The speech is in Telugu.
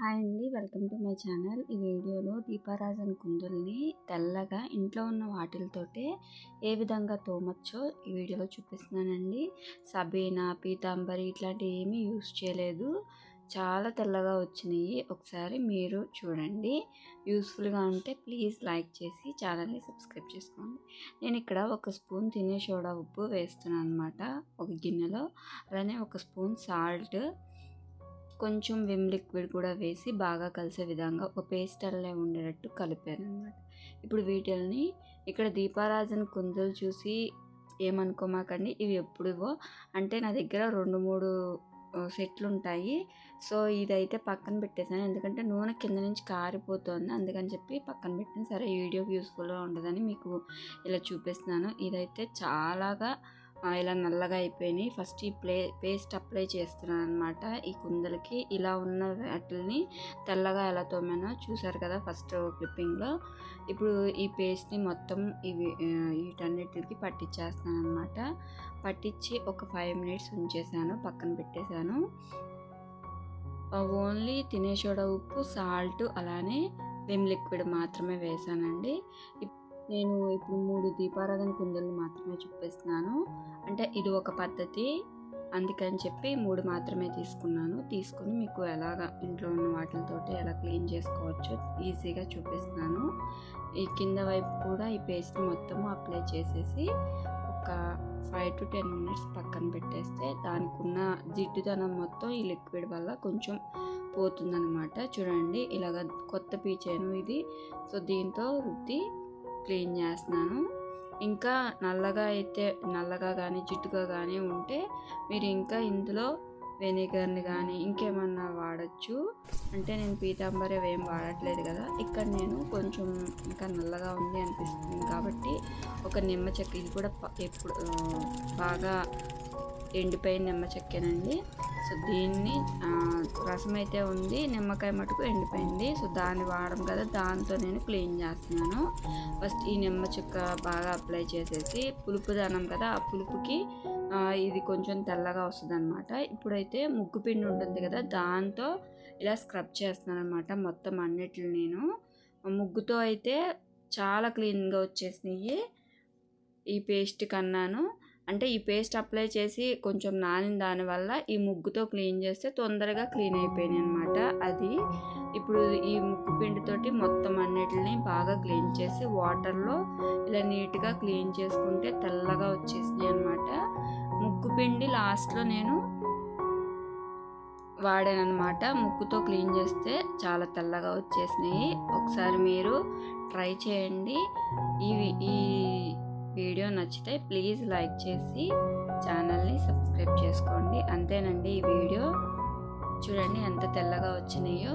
హాయ్ అండి. Welcome to my channel. ఈ వీడియోలో దీపారాజన్ కుందుల్ని తెల్లగా ఇంట్లో ఉన్న వాటిలతోటే ఏ విధంగా తోమచ్చో ఈ వీడియోలో చూపిస్తున్నానండి. సబీనా పీతాంబరి ఇట్లాంటివి ఏమీ యూస్ చేయలేదు. చాలా తెల్లగా వచ్చినాయి. ఒకసారి మీరు చూడండి. యూస్ఫుల్గా ఉంటే ప్లీజ్ లైక్ చేసి ఛానల్ని సబ్స్క్రైబ్ చేసుకోండి. నేను ఇక్కడ ఒక స్పూన్ తినే సోడా ఉప్పు వేస్తున్నాను అనమాట ఒక గిన్నెలో. అలానే ఒక స్పూన్ సాల్ట్. కొంచెం విమ్ లిక్విడ్ కూడా వేసి బాగా కలిసే విధంగా ఒక పేస్ట్ అల్లే ఉండేటట్టు కలిపాను అనమాట ఇప్పుడు వీటిల్ని ఇక్కడ దీపారాజన్ కుందులు చూసి ఏమనుకోమాకండి ఇవి ఎప్పుడువో అంటే నా దగ్గర రెండు మూడు సెట్లు ఉంటాయి సో ఇదైతే పక్కన పెట్టేశాను. ఎందుకంటే నూనె కింద నుంచి కారిపోతుంది. అందుకని చెప్పి పక్కన పెట్టిన సరే ఈ వీడియోకి యూస్ఫుల్గా ఉండదని మీకు ఇలా చూపిస్తున్నాను. ఇదైతే చాలాగా ఇలా నల్లగా అయిపోయినాయి. ఫస్ట్ ఈ ప్లే పేస్ట్ అప్లై చేస్తున్నాను అనమాట ఈ కుందలకి ఇలా ఉన్న వాటిని తెల్లగా ఎలా తోమానో చూసారు కదా ఫస్ట్ క్లిప్పింగ్లో. ఇప్పుడు ఈ పేస్ట్ని మొత్తం ఇవి వీటన్నిటికి పట్టించేస్తాను అనమాట పట్టించి ఒక ఫైవ్ మినిట్స్ ఉంచేసాను పక్కన పెట్టేశాను. ఓన్లీ తినే సోడా ఉప్పు సాల్ట్ అలానే విమ్ లిక్విడ్ మాత్రమే వేసానండి. నేను ఇప్పుడు మూడు దీపారాధన కుందలు మాత్రమే చూపిస్తున్నాను. అంటే ఇది ఒక పద్ధతి. అందుకని చెప్పి మూడు మాత్రమే తీసుకున్నాను. తీసుకొని మీకు ఎలాగ ఇంట్లో ఉన్న వాటితోటి ఎలా క్లీన్ చేసుకోవచ్చో ఈజీగా చూపిస్తున్నాను. ఈ కింద వైపు కూడా ఈ పేస్ట్ మొత్తము అప్లై చేసేసి ఒక ఫైవ్ టు టెన్ మినిట్స్ పక్కన పెట్టేస్తే దానికి ఉన్న జిడ్డుదనం మొత్తం ఈ లిక్విడ్ వల్ల కొంచెం పోతుందనమాట చూడండి ఇలాగ కొత్త పీచాను ఇది. సో దీంతో రుద్ది క్లీన్ చేస్తున్నాను. ఇంకా నల్లగా అయితే నల్లగా కానీ జిడ్డుగా కానీ ఉంటే మీరు ఇంకా ఇందులో వెనిగర్ని కానీ ఇంకేమన్నా వాడచ్చు. అంటే నేను పీతాంబరి ఏం వాడట్లేదు కదా. ఇక్కడ నేను కొంచెం ఇంకా నల్లగా ఉంది అనిపిస్తుంది. కాబట్టి ఒక నిమ్మ చెక్క ఇది కూడా ఎప్పుడు బాగా ఎండిపోయిన నిమ్మ చెక్కేనండి. సో దీన్ని రసం అయితే ఉంది నిమ్మకాయ మటుకు ఎండిపోయింది. సో దాన్ని వాడడం కదా దాంతో నేను క్లీన్ చేస్తున్నాను. ఫస్ట్ ఈ నిమ్మ చెక్క బాగా అప్లై చేసేసి పులుపు దానం కదా ఆ పులుపుకి ఇది కొంచెం తెల్లగా వస్తుంది అనమాట ఇప్పుడైతే ముగ్గు పిండి ఉంటుంది కదా దాంతో ఇలా స్క్రబ్ చేస్తున్నాను అనమాట మొత్తం అన్నిటిని నేను. ముగ్గుతో అయితే చాలా క్లీన్గా వచ్చేసినాయి. ఈ పేస్ట్ కన్నాను. అంటే ఈ పేస్ట్ అప్లై చేసి కొంచెం నానిన దానివల్ల ఈ ముగ్గుతో క్లీన్ చేస్తే తొందరగా క్లీన్ అయిపోయినాయి అనమాట అది ఇప్పుడు ఈ ముగ్గు పిండితోటి మొత్తం అన్నిటిని బాగా క్లీన్ చేసి వాటర్లో ఇలా నీట్గా క్లీన్ చేసుకుంటే తెల్లగా వచ్చేసినాయి అనమాట ముగ్గు పిండి లాస్ట్లో నేను వాడానమాట ముక్కుతో క్లీన్ చేస్తే చాలా తెల్లగా వచ్చేసినాయి. ఒకసారి మీరు ట్రై చేయండి. ఇవి ఈ వీడియో నచ్చితే ప్లీజ్ లైక్ చేసి ఛానల్ని సబ్స్క్రైబ్ చేసుకోండి. అంతేనండి ఈ వీడియో. చూడండి ఎంత తెల్లగా వచ్చినాయో.